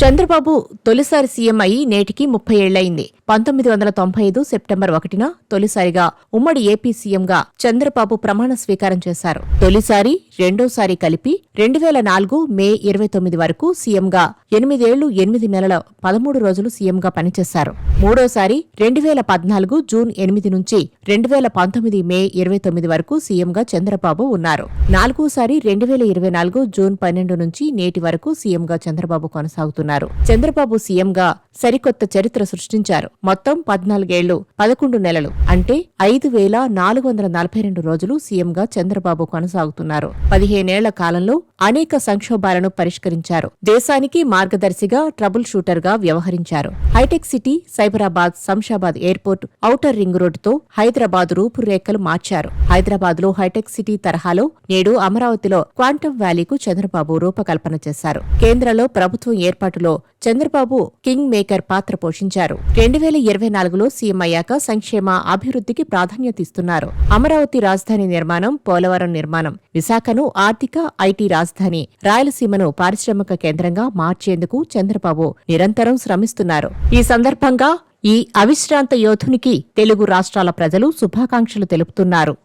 చంద్రబాబు తొలిసారి సీఎం అయి నేటికి ముప్పై ఏళ్ళయింది. పంతొమ్మిది వందల తొంభై ఐదు సెప్టెంబర్ ఒకటిన తొలిసారిగా ఉమ్మడి ఏపీ సీఎంగా చంద్రబాబు ప్రమాణ స్వీకారం చేశారు. తొలిసారి రెండోసారి కలిపి రెండు వేల నాలుగు మే ఇరవై తొమ్మిది వరకు సీఎంగా ఎనిమిదేళ్ళు ఎనిమిది నెలల పదమూడు రోజులు సీఎంగా పనిచేశారు. మూడోసారి రెండు వేల పద్నాలుగు జూన్ ఎనిమిది నుంచి రెండు వేల పంతొమ్మిది మే ఇరవై తొమ్మిది వరకు సీఎంగా చంద్రబాబు ఉన్నారు. నాలుగోసారి రెండు వేల ఇరవై నాలుగు జూన్ పన్నెండు నుంచి నేటి వరకు సీఎంగా చంద్రబాబు కొనసాగుతున్నారు. చంద్రబాబు సీఎంగా సరికొత్త చరిత్ర సృష్టించారు. మొత్తం పద్నాలుగేళ్ళు పదకొండు నెలలు అంటే ఐదు వేల నాలుగు వందల నలభై రెండు రోజులు సీఎంగా చంద్రబాబు కొనసాగుతున్నారు. పదిహేనేళ్ళ కాలంలో అనేక సంక్షోభాలను పరిష్కరించారు. దేశానికి మార్గదర్శిగా ట్రబుల్ షూటర్గా వ్యవహరించారు. Hitech city Cyberabad Shamshabad airport outer ring రోడ్డుతో Hyderabad రూపురేఖలు మార్చారు. హైదరాబాద్లో హైటెక్ సిటీ తరహాలో నేడు అమరావతిలో క్వాంటమ్ వ్యాలీకు చంద్రబాబు రూపకల్పన చేశారు. కేంద్రంలో ప్రభుత్వం ఏర్పాటులో చంద్రబాబు కింగ్ మేకర్ పాత్ర పోషించారు. రెండు వేల ఇరవై నాలుగులో సీఎం అయ్యాక సంక్షేమ అభివృద్ధికి ప్రాధాన్యత ఇస్తున్నారు. అమరావతి రాజధాని నిర్మాణం పోలవరం నిర్మాణం విశాఖను ఆర్థిక ఐటీ రాజధాని రాయలసీమను పారిశ్రామిక కేంద్రంగా మార్చేందుకు చంద్రబాబు నిరంతరం శ్రమిస్తున్నారు. ఈ సందర్భంగా ఈ అవిశ్రాంత యోధునికి తెలుగు రాష్ట్రాల ప్రజలు శుభాకాంక్షలు తెలుపుతున్నారు.